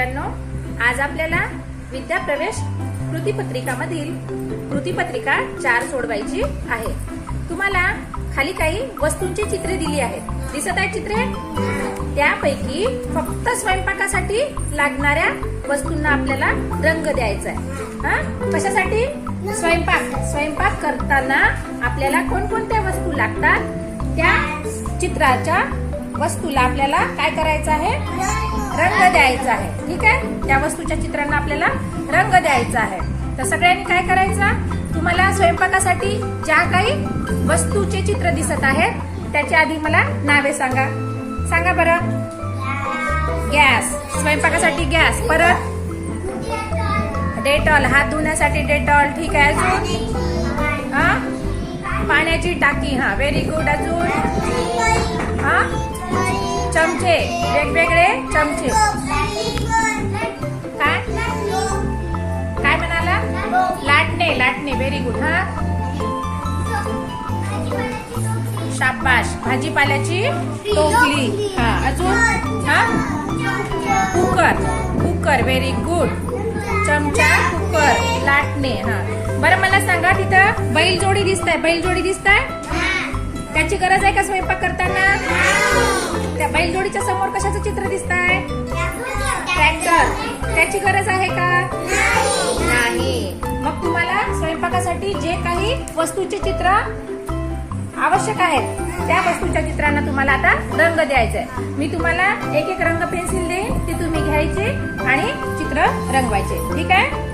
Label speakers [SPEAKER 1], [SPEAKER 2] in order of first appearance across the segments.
[SPEAKER 1] मुलांनो आज आपल्याला विद्याप्रवेश कृतीपत्रिकामधील कृतीपत्रिका चार सोडवायची आहे. तुम्हाला खाली काही वस्तूंची चित्रे दिली आहेत. दिसत आहेत चित्रे? त्यापैकी फक्त स्वयंपाकासाठी लागणाऱ्या वस्तूंना आपल्याला रंग द्यायचा आहे कशासाठी? स्वयंपाक. स्वयंपाक करताना आपल्याला कोणकोणत्या वस्तू लागतात? त्या चित्राच्या वस्तूला आपल्याला काय करायचं आहे? रंग द्यायचा आहे. ठीक आहे? त्या वस्तूच्या चित्रांना आपल्याला रंग द्यायचा आहे. तर सगळ्यांनी काय करायचं? तुम्हाला स्वयंपाकासाठी ज्या काही वस्तूचे चित्र दिसत आहेत त्याच्या आधी मला नावे सांगा. सांगा बरं. गॅस. स्वयंपाकासाठी गॅस. परत? डेटॉल. हात धुण्यासाठी डेटॉल. ठीक आहे अजून? हा? पाण्याची टाकी. हा व्हेरी गुड अजून? हा? चमचे वेगवेगळे चमचे. काय? काय म्हणाला? लाटणे लाटणे व्हेरी गुड हा? शाबाश भाजीपाल्याची टोपली हा अजून? हा? कुकर. कुकर व्हेरी गुड चमचा कुकर लाटणे हा. बरं मला सांगा तिथं बैलजोडी दिसताय बैलजोडी दिसताय? त्याची गरज आहे का स्वयंपाक करताना? त्या बैलजोडीच्या समोर कशाचं चित्र दिसत आहे ट्रॅक्टर. त्याची गरज आहे का? नाही. मग तुम्हाला स्वयंपाकासाठी जे काही वस्तूचे चित्र आवश्यक आहेत त्या वस्तूच्या चित्रांना तुम्हाला आता रंग द्यायचा आहे मी तुम्हाला एक एक रंग पेन्सिल देईन ती तुम्ही घ्यायची आणि चित्र रंगवायचे. ठीक आहे?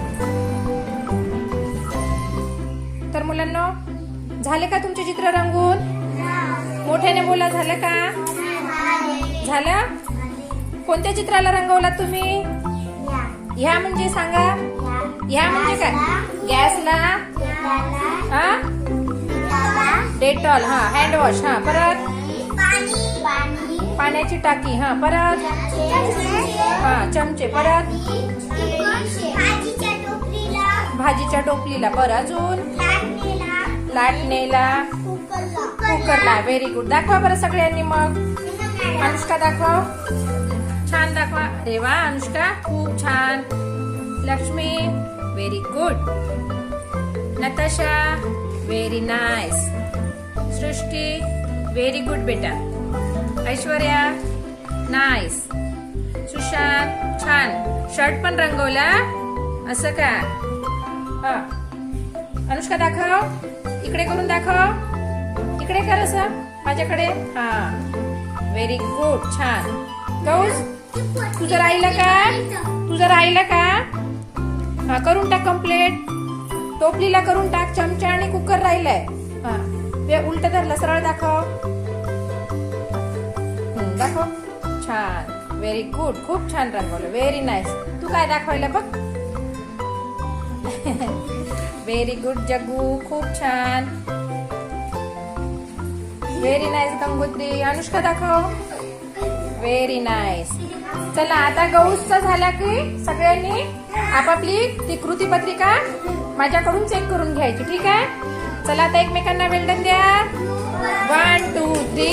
[SPEAKER 1] तर मुलांना झाले का तुमचे चित्र रंगून? मोठ्याने बोला झालं का? झालं? कोणत्या चित्राला रंगवला तुम्ही? ह्या म्हणजे सांगा. ह्या म्हणजे काय? गॅसला? हा? डेटॉल हा हँडवॉश हा परत? पाण्याची टाकी हा परत? हा चमचे परत? भाजीच्या टोपलीला बरं अजून? लाटणेला. कुकरला व्हेरी गुड दाखवा बरं सगळ्यांनी मग. अनुष्का दाखव. छान दाखवा. अरे वा अनुष्का. खूप छान. Lakshmi. Very good Natasha. Very nice Srishti. Very good बेटा. ऐश्वर्या. नाईस सुशांत. छान. शर्ट पण रंगवला. असं का? हा. अनुष्का दाखव. इकडे करून दाखव. इकडे कर असं. माझ्याकडे. हा. व्हेरी गुड छान. गौस तुझं राहिलं का? तुझं राहिलं का? हा करून टाक कंप्लीट टोपलीला करून टाक. चमचा आणि कुकर राहिलाय. हा. उलट धरलं. सरळ दाखव. दाखव. छान. व्हेरी गुड खूप छान रंगवलं. व्हेरी नाईस तू काय दाखवायला बघ. Very good Jaggu. खूप छान. Very nice Gangotri. अनुष्का दाखव. व्हेरी नाईस चला आता गौसचा झाला की सगळ्यांनी आपापली ती कृतीपत्रिका माझ्याकडून चेक करून घ्यायची. ठीक आहे? चला आता एकमेकांना वेल्डन द्या. One two three